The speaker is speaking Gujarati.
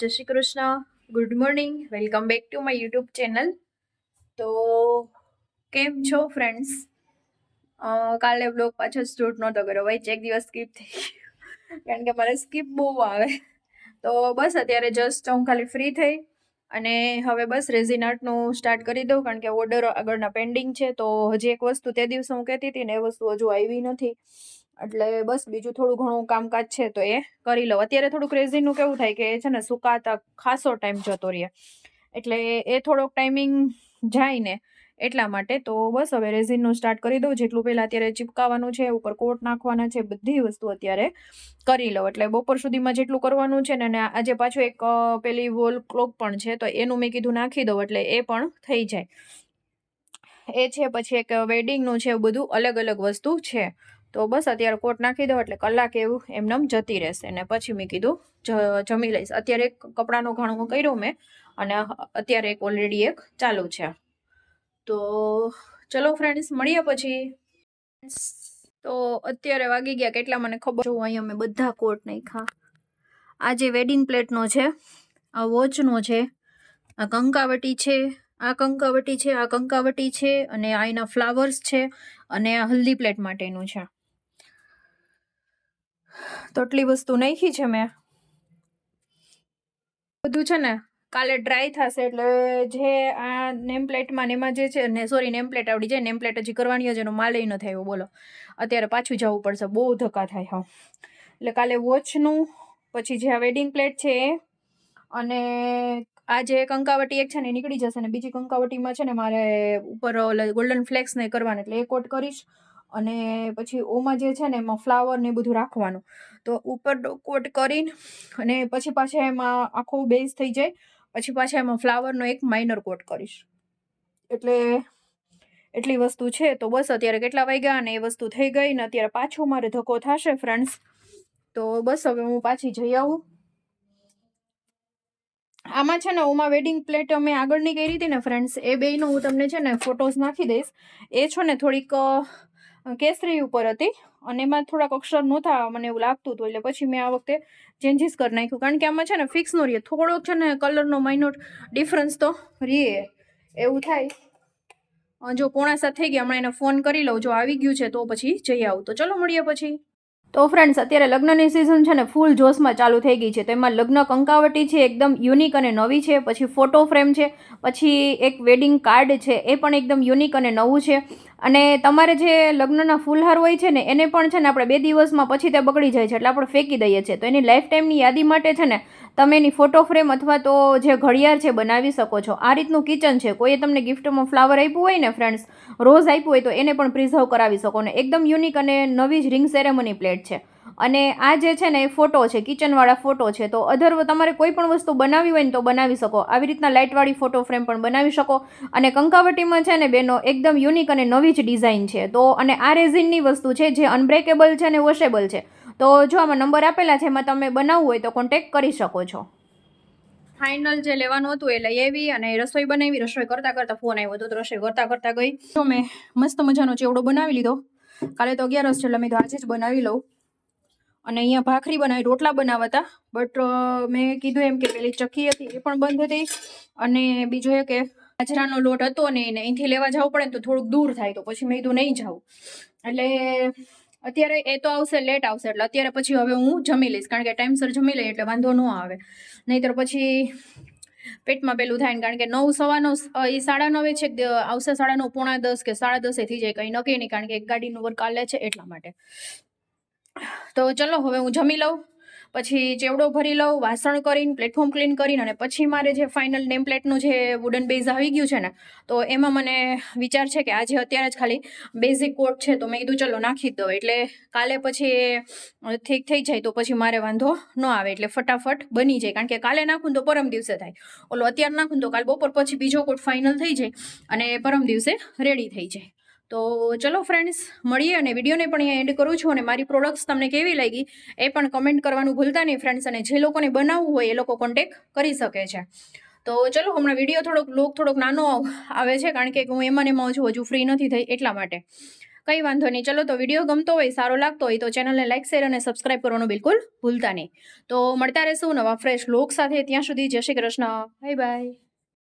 જય Shri Krishna. Good morning welcome back to my YouTube channel તો કેમ છો ફ્રેન્ડ્સ કાલે બ્લોગ પાછો સ્ટોર્ટ નહોતો કર્યો. ભાઈ એક દિવસ સ્કીપ થઈ ગયો. કારણ કે મારે સ્કીપ બહુ આવે. તો બસ અત્યારે જસ્ટ હું ખાલી ફ્રી થઈ અને હવે બસ રેઝિન આર્ટનું સ્ટાર્ટ કરી દઉં. કારણ કે ઓર્ડર આગળના પેન્ડિંગ છે. તો હજી એક વસ્તુ તે દિવસે હું કહેતી હતી ને એ વસ્તુ હજુ આવી નથી. એટલે બસ બીજું થોડું ઘણું કામકાજ છે તો એ કરી લઉં. અત્યારે થોડુંક રેઝિનનું કેવું થાય કે છે ને સુકાતા ખાસો ટાઈમ જતો રહે. એટલે એ થોડોક ટાઈમિંગ જાય ને એટલા માટે તો બસ હવે રેઝિનનું સ્ટાર્ટ કરી દઉં. જેટલું પહેલાં અત્યારે ચિપકાવાનું છે, ઉપર કોટ નાખવાના છે, બધી વસ્તુ અત્યારે કરી લઉં. એટલે બપોર સુધીમાં જેટલું કરવાનું છે ને અને આજે પાછું એક પેલી વોલ ક્લોક પણ છે તો એનું મેં કીધું નાખી દઉં એટલે એ પણ થઈ જાય. એ છે પછી એક વેડિંગનું છે બધું અલગ અલગ વસ્તુ છે. તો બસ અત્યારે કોટ નાખી દો એટલે કલાક એવું એમનેમ જતી રહેશે. ને પછી મેં કીધું જમી લઈશ. અત્યારે એક કપડાનો ઘણો કર્યો મેં અને અત્યારે એક ઓલરેડી એક ચાલુ છે. તો ચલો ફ્રેન્ડ્સ મળીએ પછી. તો અત્યારે વાગી ગયા કેટલા મને ખબર જો અહીંયા મેં બધા કોટ નાખ્યા. આ જે વેડિંગ પ્લેટનો છે, આ વોચનો છે, આ કંકાવટી છે, આ કંકાવટી છે, આ કંકાવટી છે અને આ એના ફ્લાવર્સ છે અને આ હલ્દી પ્લેટ માટેનું છે. તો આટલી વસ્તુ નાખી છે મેં. બધું છે ને કાલે ડ્રાય થશે એટલે જે આ નેમ પ્લેટમાં ને એમાં જે છે ને સોરી નેમ પ્લેટ આવડી જાય નેમ પ્લેટ હજી કરવાની છે, એનો માલ ન થાય બોલો. અત્યારે પાછું જવું પડશે, બહુ ધક્કા થાય, હા. એટલે કાલે વોચનું પછી જે આ વેડિંગ પ્લેટ છે અને આ જે કંકાવટી એક છે ને નીકળી જશે ને, બીજી કંકાવટીમાં છે ને મારે ઉપર ગોલ્ડન ફ્લેક્સ ને કરવાના, એટલે એ કોટ કરીશ અને પછી ઓમાં જે છે ને એમાં ફ્લાવર ને બધું રાખવાનું. તો ઉપર કોટ કરીને અને પછી પાછા એમાં આખું બેઝ થઈ જાય. પછી પાછા એમાં ફ્લાવરનો એક માઇનર કોટ કરીશ. એટલે એટલી વસ્તુ છે. તો બસ અત્યારે કેટલા વાગ્યા અને એ વસ્તુ થઈ ગઈ ને અત્યારે પાછો મારે ધક્કો થશે ફ્રેન્ડ્સ તો બસ હવે હું પાછી જઈ આવું. આમાં છે ને ઓમાં વેડિંગ પ્લેટ અમે આગળની કરી હતી ને ફ્રેન્ડ્સ એ બેયનો હું તમને છે ને ફોટોઝ નાખી દઈશ. એ છો ને થોડીક કેસરી ઉપર હતી અને એમાં થોડાક અક્ષર નહોતા મને એવું લાગતું હતું. એટલે પછી મેં આ વખતે ચેન્જીસ કરી નાખ્યું. કારણ કે આમાં છે ને ફિક્સ નો રહે થોડોક છે ને કલરનો માઇનોર ડિફરન્સ તો રહીએ. એવું થાય. જો પોણા સાત થઈ ગયા, હમણાં એને ફોન કરી લઉં. જો આવી ગયું છે તો પછી જઈ આવું. તો ચલો મળીએ પછી. તો ફ્રેન્ડ્સ અત્યારે લગ્નની સિઝન છે ને ફૂલ જોશમાં ચાલુ થઈ ગઈ છે. તેમાં લગ્ન કંકાવટી છે, એકદમ યુનિક અને નવી છે. પછી ફોટો ફ્રેમ છે. પછી એક વેડિંગ કાર્ડ છે, એ પણ એકદમ યુનિક અને નવું છે. અને તમારે જે લગ્નના ફૂલહાર હોય છે ને, એને પણ છે ને આપણે બે દિવસમાં પછી તે બગડી જાય છે, એટલે આપણે ફેંકી દઈએ છીએ. તો એની લાઈફ ટાઈમની યાદી માટે છે ને, તમે એની ફોટો ફ્રેમ અથવા તો જે ઘડિયાળ છે બનાવી શકો છો. આ રીતનું કિચન છે. કોઈએ તમને ગિફ્ટમાં ફ્લાવર આપ્યું હોય ને ફ્રેન્ડ્સ રોઝ આપ્યું હોય તો એને પણ પ્રિઝર્વ કરાવી શકો. ને એકદમ યુનિક અને નવી જ રિંગ સેરેમની પ્લેટ છે. અને આ જે છે ને એ ફોટો છે કિચનવાળા ફોટો છે તો અધર તમારે કોઈ પણ વસ્તુ બનાવી હોય ને તો બનાવી શકો. આવી રીતના લાઇટવાળી ફોટો ફ્રેમ પણ બનાવી શકો. અને કંકાવટીમાં છે ને બેનો એકદમ યુનિક અને નવી જ ડિઝાઇન છે. તો અને આ રેઝિનની વસ્તુ છે જે અનબ્રેકેબલ છે અને વોશેબલ છે. તો જો આમાં નંબર આપેલા છે એમાં તમે બનાવવું હોય તો કોન્ટેક્ટ કરી શકો છો. ફાઇનલ જે લેવાનું હતું એ લઈ આવી અને રસોઈ બનાવી. રસોઈ કરતાં કરતાં ફોન આવ્યો હતો તો રસોઈ કરતાં કરતાં ગઈ. તો મેં મસ્ત મજાનો ચેવડો બનાવી લીધો. કાલે તો અગિયારસ છે એટલે મેં તો આજે જ બનાવી લઉં. અને અહીંયા ભાખરી બનાવી, રોટલા બનાવતા. બટ મેં કીધું એમ કે પેલી ચક્કી હતી એ પણ બંધ હતી. અને બીજું એ કે બાજરાનો લોટ હતો ને એને અહીંથી લેવા જવું પડે તો થોડુંક દૂર થાય તો પછી મેં કીધું નહીં જાઉં. એટલે અત્યારે એ તો આવશે લેટ આવશે. એટલે અત્યારે પછી હવે હું જમી લઈશ. કારણ કે ટાઈમસર જમી લઈએ એટલે વાંધો ન આવે. નહીંતર પછી પેટમાં પેલું થાય ને, કારણ કે નવ સવા નવ એ સાડા નવે છે આવશે સાડા નવ, પોણા દસ કે સાડા દસે થઈ જાય. કંઈ નક્કી નહીં, કારણ કે એક ગાડીનું વર્ક કાલે છે એટલા માટે. તો ચલો, હવે હું જમી લઉં, પછી ચેવડો ભરી લઉં, વાસણ કરીને પ્લેટફોર્મ ક્લીન કરીને, અને પછી મારે જે ફાઇનલ નેમ પ્લેટનું જે વુડન બેઝ આવી ગયું છે ને, તો એમાં મને વિચાર છે કે આજે અત્યારે જ ખાલી બેઝિક કોટ છે, તો મેં કીધું ચલો નાખી દઉં. એટલે કાલે પછી ઠીક થઈ જાય તો પછી મારે વાંધો ન આવે, એટલે ફટાફટ બની જાય. કારણ કે કાલે નાખું તો પરમ દિવસે થાય. ઓલો અત્યારે નાખું તો કાલ બપોર પછી બીજો કોટ ફાઇનલ થઈ જાય, અને પરમ દિવસે રેડી થઈ જાય. તો ચલો ફ્રેન્ડ્સ મળીએ અને વિડીયોને પણ અહીંયા એન્ડ કરું છું અને મારી પ્રોડક્ટ્સ તમને કેવી લાગી એ પણ કમેન્ટ કરવાનું ભૂલતા નહીં ફ્રેન્ડ્સ અને જે લોકોને બનાવવું હોય એ લોકો કોન્ટેક કરી શકે છે. તો ચલો હમણાં વીડિયો થોડોક, લોક થોડોક નાનો આવે છે કારણ કે હું એમાં એમાં છું હજુ ફ્રી નથી થઈ એટલા માટે. કંઈ વાંધો નહીં, ચલો તો વીડિયો ગમતો હોય, સારો લાગતો હોય તો ચેનલને લાઇક શેર અને સબસ્ક્રાઇબ કરવાનું બિલકુલ ભૂલતા નહીં. તો મળતા રહેશું નવા ફ્રેશ લોક સાથે, ત્યાં સુધી જય શ્રી કૃષ્ણ બાય બાય